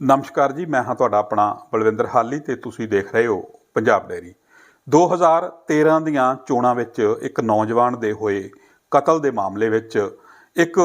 ਨਮਸਕਾਰ ਜੀ, ਮੈਂ ਹਾਂ ਤੁਹਾਡਾ ਆਪਣਾ ਬਲਵਿੰਦਰ ਹਾਲੀ ਤੇ ਤੁਸੀਂ ਦੇਖ ਰਹੇ ਹੋ ਪੰਜਾਬ ਡੈਰੀ 2013 ਦੀਆਂ ਚੋਣਾਂ ਵਿੱਚ ਇੱਕ ਨੌਜਵਾਨ ਦੇ ਹੋਏ ਕਤਲ ਦੇ ਮਾਮਲੇ ਵਿੱਚ ਇੱਕ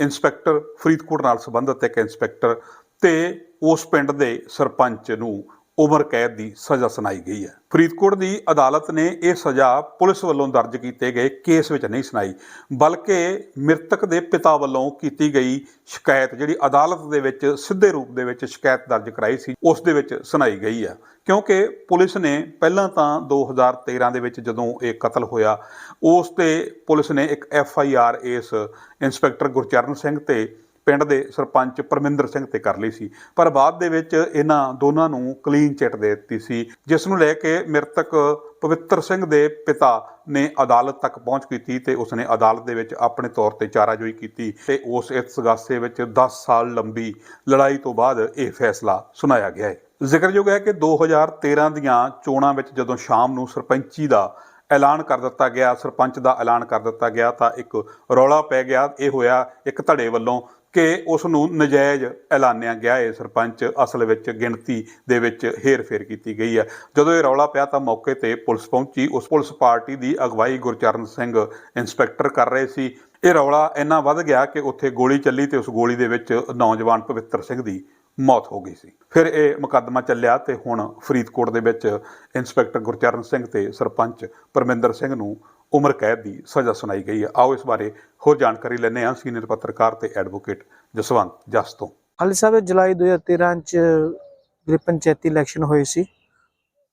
ਇੰਸਪੈਕਟਰ ਫਰੀਦਕੋਟ ਨਾਲ ਸੰਬੰਧਿਤ ਇੱਕ ਇੰਸਪੈਕਟਰ ਤੇ ਉਸ ਪਿੰਡ ਦੇ ਸਰਪੰਚ ਨੂੰ ਉਮਰ ਕੈਦ ਦੀ ਸਜ਼ਾ ਸੁਣਾਈ ਗਈ ਹੈ। ਫਰੀਦਕੋਟ ਦੀ ਅਦਾਲਤ ਨੇ ਇਹ ਸਜ਼ਾ ਪੁਲਿਸ ਵੱਲੋਂ ਦਰਜ ਕੀਤੇ ਗਏ ਕੇਸ ਵਿੱਚ ਨਹੀਂ ਸੁਣਾਈ, ਬਲਕਿ ਮ੍ਰਿਤਕ ਦੇ ਪਿਤਾ ਵੱਲੋਂ ਕੀਤੀ ਗਈ ਸ਼ਿਕਾਇਤ ਜਿਹੜੀ ਅਦਾਲਤ ਦੇ ਵਿੱਚ ਸਿੱਧੇ ਰੂਪ ਦੇ ਵਿੱਚ ਸ਼ਿਕਾਇਤ ਦਰਜ ਕਰਾਈ ਸੀ, ਉਸ ਦੇ ਵਿੱਚ ਸੁਣਾਈ ਗਈ ਹੈ। ਕਿਉਂਕਿ ਪੁਲਿਸ ਨੇ ਪਹਿਲਾਂ ਤਾਂ 2013 ਦੇ ਵਿੱਚ ਜਦੋਂ ਇਹ ਕਤਲ ਹੋਇਆ, ਉਸ ਤੇ ਪੁਲਿਸ ਨੇ ਇੱਕ ਐਫ ਆਈ ਆਰ ਇਸ ਇੰਸਪੈਕਟਰ ਗੁਰਚਰਨ ਸਿੰਘ ਤੇ ਪਿੰਡ ਦੇ ਸਰਪੰਚ ਪਰਮਿੰਦਰ ਸਿੰਘ ਤੇ ਕਰ ਲਈ ਸੀ। ਪਰ ਬਾਅਦ ਦੇ ਵਿੱਚ ਇਹਨਾਂ ਦੋਨਾਂ ਨੂੰ ਕਲੀਨ ਚਿੱਟ ਦੇ ਦਿੱਤੀ ਸੀ, ਜਿਸ ਨੂੰ ਲੈ ਕੇ ਮ੍ਰਿਤਕ ਪਵਿੱਤਰ ਸਿੰਘ ਦੇ ਪਿਤਾ ਨੇ ਅਦਾਲਤ ਤੱਕ ਪਹੁੰਚ ਕੀਤੀ ਤੇ ਉਸਨੇ ਅਦਾਲਤ ਦੇ ਵਿੱਚ ਆਪਣੇ ਤੌਰ ਤੇ ਚਾਰਾਜੋਈ ਕੀਤੀ ਤੇ ਉਸ ਇਤਸਗਾਸੇ ਵਿੱਚ 10 ਸਾਲ ਲੰਬੀ ਲੜਾਈ ਤੋਂ ਬਾਅਦ ਇਹ ਫੈਸਲਾ ਸੁਣਾਇਆ ਗਿਆ ਹੈ। ਜ਼ਿਕਰਯੋਗ ਹੈ ਕਿ 2013 ਦੀਆਂ ਚੋਣਾਂ ਵਿੱਚ ਜਦੋਂ ਸ਼ਾਮ ਨੂੰ ਸਰਪੰਚੀ ਦਾ ਐਲਾਨ ਕਰ ਦਿੱਤਾ ਗਿਆ, ਸਰਪੰਚ ਦਾ ਐਲਾਨ ਕਰ ਦਿੱਤਾ ਗਿਆ ਤਾਂ ਇੱਕ ਰੌਲਾ ਪੈ ਗਿਆ। ਇਹ ਹੋਇਆ ਇੱਕ ਧੜੇ ਵੱਲੋਂ ਕਿ ਉਸ ਨੂੰ ਨਜਾਇਜ਼ ਐਲਾਨਿਆ ਗਿਆ ਹੈ। ਸਰਪੰਚ ਅਸਲ ਵਿੱਚ ਗਿਣਤੀ ਦੇ ਵਿੱਚ ਹੇਰ-ਫੇਰ ਕੀਤੀ ਗਈ ਹੈ। ਜਦੋਂ ਇਹ ਰੌਲਾ ਪਿਆ ਤਾਂ ਮੌਕੇ ਤੇ ਪੁਲਿਸ ਪਹੁੰਚੀ। ਉਸ ਪੁਲਿਸ ਪਾਰਟੀ ਦੀ ਅਗਵਾਈ ਗੁਰਚਰਨ ਸਿੰਘ ਇੰਸਪੈਕਟਰ ਕਰ ਰਹੇ ਸੀ। ਇਹ ਰੌਲਾ ਇੰਨਾ ਵੱਧ ਗਿਆ ਕਿ ਉੱਥੇ ਗੋਲੀ ਚੱਲੀ ਤੇ ਉਸ ਗੋਲੀ ਦੇ ਵਿੱਚ ਨੌਜਵਾਨ ਪਵਿੱਤਰ ਸਿੰਘ ਦੀ ਮੌਤ ਹੋ ਗਈ ਸੀ। ਫਿਰ ਇਹ ਮੁਕੱਦਮਾ ਚੱਲਿਆ ਤੇ ਹੁਣ ਫਰੀਦਕੋਟ ਦੇ ਵਿੱਚ ਇੰਸਪੈਕਟਰ ਗੁਰਚਰਨ ਸਿੰਘ ਤੇ ਸਰਪੰਚ ਪਰਮਿੰਦਰ ਸਿੰਘ ਨੂੰ ਉਮਰ ਕੈਦ ਦੀ ਸਜ਼ਾ ਸੁਣਾਈ ਗਈ ਹੈ। ਆਓ ਇਸ ਬਾਰੇ ਹੋਰ ਜਾਣਕਾਰੀ ਲੈਂਦੇ ਹਾਂ ਸੀਨੀਅਰ ਪੱਤਰਕਾਰ ਤੇ ਐਡਵੋਕੇਟ ਜਸਵੰਤ ਜਸ ਤੋਂ। ਹਾਲੀ ਸਾਹਿਬ ਜੁਲਾਈ 2013 ਚ ਜਿਹੜੇ ਪੰਚਾਇਤੀ ਇਲੈਕਸ਼ਨ ਹੋਏ ਸੀ,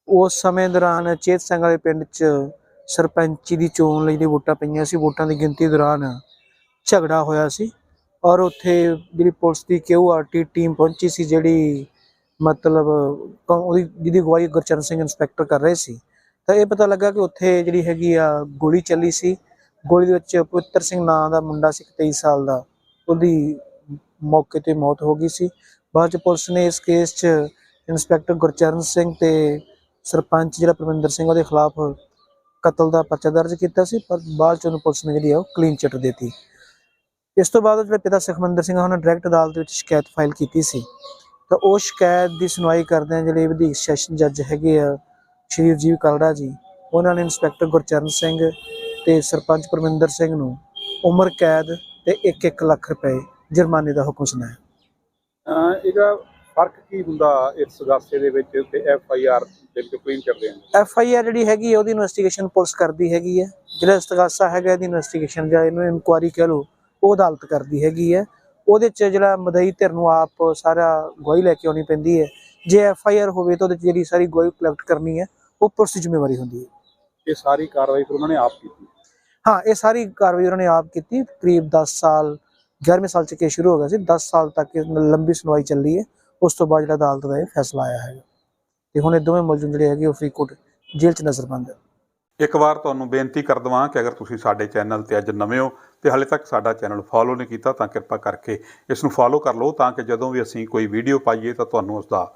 ਉਸ ਸਮੇਂ ਦੌਰਾਨ ਚੇਤ ਸਿੰਘ ਵਾਲੇ ਪਿੰਡ ਚ ਸਰਪੰਚੀ ਦੀ ਚੋਣ ਲਈ ਜਿਹੜੀ ਵੋਟਾਂ ਪਈਆਂ ਸੀ, ਵੋਟਾਂ ਦੀ ਗਿਣਤੀ ਦੌਰਾਨ ਝਗੜਾ ਹੋਇਆ ਸੀ ਔਰ ਉੱਥੇ ਜਿਹੜੀ ਪੁਲਿਸ ਦੀ ਕਿਊਆਰਟੀ ਟੀਮ ਪਹੁੰਚੀ ਸੀ, ਜਿਹੜੀ ਮਤਲਬ ਉਹਦੀ, ਜਿਹਦੀ ਅਗਵਾਈ ਗੁਰਚਰਨ ਸਿੰਘ ਇੰਸਪੈਕਟਰ ਕਰ ਰਹੇ ਸੀ। ਤਾਂ ਇਹ ਪਤਾ ਲੱਗਾ ਕਿ ਉੱਥੇ ਜਿਹੜੀ ਹੈਗੀ ਆ ਗੋਲੀ ਚੱਲੀ ਸੀ। ਗੋਲੀ ਦੇ ਵਿੱਚ ਪਵਿੱਤਰ ਸਿੰਘ ਨਾਂ ਦਾ ਮੁੰਡਾ ਸੀ 23 ਸਾਲ ਦਾ। ਉਹਦੀ ਮੌਕੇ ਤੇ ਮੌਤ ਹੋ ਗਈ ਸੀ। ਬਾਅਦ ਚ ਪੁਲਿਸ ਨੇ ਇਸ ਕੇਸ 'ਚ ਇੰਸਪੈਕਟਰ ਗੁਰਚਰਨ ਸਿੰਘ ਤੇ ਸਰਪੰਚ ਜਿਹੜਾ ਪਰਮਿੰਦਰ ਸਿੰਘ ਉਹਦੇ ਖਿਲਾਫ ਕਤਲ ਦਾ ਪਰਚਾ ਦਰਜ ਕੀਤਾ ਸੀ ਪਰ ਬਾਅਦ ਚ ਉਹਨੂੰ ਪੁਲਿਸ ਨੇ ਜਿਹੜੀ ਆ ਉਹ ਕਲੀਨ ਚਿੱਟ ਦਿੱਤੀ। ਇਸ ਤੋਂ ਬਾਅਦ ਜਿਹੜਾ ਪਿਤਾ ਸੁਖਮੰਦਰ ਸਿੰਘ ਆ, ਉਹਨਾਂ ਡਾਇਰੈਕਟ ਅਦਾਲਤ ਵਿੱਚ ਸ਼ਿਕਾਇਤ ਫਾਈਲ ਕੀਤੀ ਸੀ। ਤਾਂ ਉਹ ਸ਼ਿਕਾਇਤ ਦੀ ਸੁਣਵਾਈ ਕਰਦੇ ਆ ਜਿਹੜੇ ਵਧੇਕ ਸੈਸ਼ਨ ਜੱਜ ਹੈਗੇ ਆ ਸ਼੍ਰੀ ਰਜੀਵ ਕਲੜਾ ਜੀ ਉਹਨਾਂ ਨੇ ਇੰਸਪੈਕਟਰ ਗੁਰਚਰਨ ਸਿੰਘ ਤੇ ਸਰਪੰਚ ਪਰਮਿੰਦਰ ਸਿੰਘ ਨੂੰ ਉਮਰ ਕੈਦ ਤੇ 1-1 ਲੱਖ ਰੁਪਏ ਜੁਰਮਾਨੇ ਦਾ ਹੁਕਮ ਸੁਣਾਇਆ। ਇਹਦਾ ਫ਼ਰਕ ਕੀ ਹੁੰਦਾ ਇਸ ਸਗਾਸੇ ਦੇ ਵਿੱਚ ਤੇ ਐਫ ਆਈ ਆਰ ਦੇ ਵਿੱਚ ਕਲੀਨ ਕਰਦੇ ਆ? ਐਫ ਆਈ ਆਰ ਜਿਹੜੀ ਹੈਗੀ ਉਹਦੀ ਇਨਵੈਸਟੀਗੇਸ਼ਨ ਪੁਲਿਸ ਕਰਦੀ ਹੈਗੀ ਹੈ ਜਿਹੜਾ ਇਸਤਗਾਸਾ ਹੈਗਾ ਇਹਦੀ ਇਨਵੈਸਟੀਗੇਸ਼ਨ ਜਾਂ ਇਹਨੂੰ ਇਨਕੁਆਰੀ ਕਹ ਲਓ ਉਹ ਅਦਾਲਤ ਕਰਦੀ ਹੈਗੀ ਹੈ ਉਹਦੇ ਚ ਜਿਹੜਾ ਮਦਈ ਧਿਰ ਨੂੰ ਆਪ ਸਾਰਾ ਗਵਾਹੀ ਲੈ ਕੇ ਆਉਣੀ ਪੈਂਦੀ ਹੈ। ਜੇ ਐਫ ਆਈ ਆਰ ਹੋਵੇ ਤਾਂ ਉਹਦੇ ਚ ਜਿਹੜੀ ਸਾਰੀ ਗਵਾਹੀ ਕਲੈਕਟ ਕਰਨੀ ਹੈ ਉਹ ਪੁਲਿਸ ਦੀ ਜ਼ਿੰਮੇਵਾਰੀ ਹੁੰਦੀ ਹੈ। ਇਹ ਸਾਰੀ ਕਾਰਵਾਈ ਫਿਰ ਉਹਨਾਂ ਨੇ ਆਪ ਕੀਤੀ? ਹਾਂ ਇਹ ਸਾਰੀ ਕਾਰਵਾਈ ਉਹਨਾਂ ਨੇ ਆਪ ਕੀਤੀ। ਕਰੀਬ 10 ਸਾਲ 11ਵੇਂ ਸਾਲ ਚ ਕੇਸ ਸ਼ੁਰੂ ਹੋ ਗਿਆ ਸੀ। 10 ਸਾਲ ਤੱਕ ਇਹ ਲੰਬੀ ਸੁਣਵਾਈ ਚੱਲੀ ਹੈ। ਉਸ ਤੋਂ ਬਾਅਦ ਜਿਹੜਾ ਅਦਾਲਤ ਦਾ ਇਹ ਫੈਸਲਾ ਆਇਆ ਹੈਗਾ। ਤੇ ਹੁਣ ਇਹ ਦੋਵੇਂ ਮੁਲਜ਼ਮ ਜਿਹੜੇ ਹੈਗੇ ਉਹ ਫਰੀਦਕੋਟ ਜੇਲ੍ਹ ਚ ਨਜ਼ਰਬੰਦ ਹੈ ਇੱਕ ਵਾਰ ਤੁਹਾਨੂੰ ਬੇਨਤੀ ਕਰ ਦਵਾਂ ਕਿ ਅਗਰ ਤੁਸੀਂ ਸਾਡੇ ਚੈਨਲ ਤੇ ਅੱਜ ਨਵੇਂ ਹੋ ਤੇ ਹਾਲੇ ਤੱਕ ਸਾਡਾ ਚੈਨਲ ਫੋਲੋ ਨਹੀਂ ਕੀਤਾ ਤਾਂ ਕਿਰਪਾ ਕਰਕੇ ਇਸ ਨੂੰ ਫੋਲੋ ਕਰ ਲਓ ਤਾਂ ਕਿ ਜਦੋਂ ਵੀ ਅਸੀਂ ਕੋਈ ਵੀਡੀਓ ਪਾਈਏ ਤਾਂ ਤੁਹਾਨੂੰ ਉਸ ਦਾ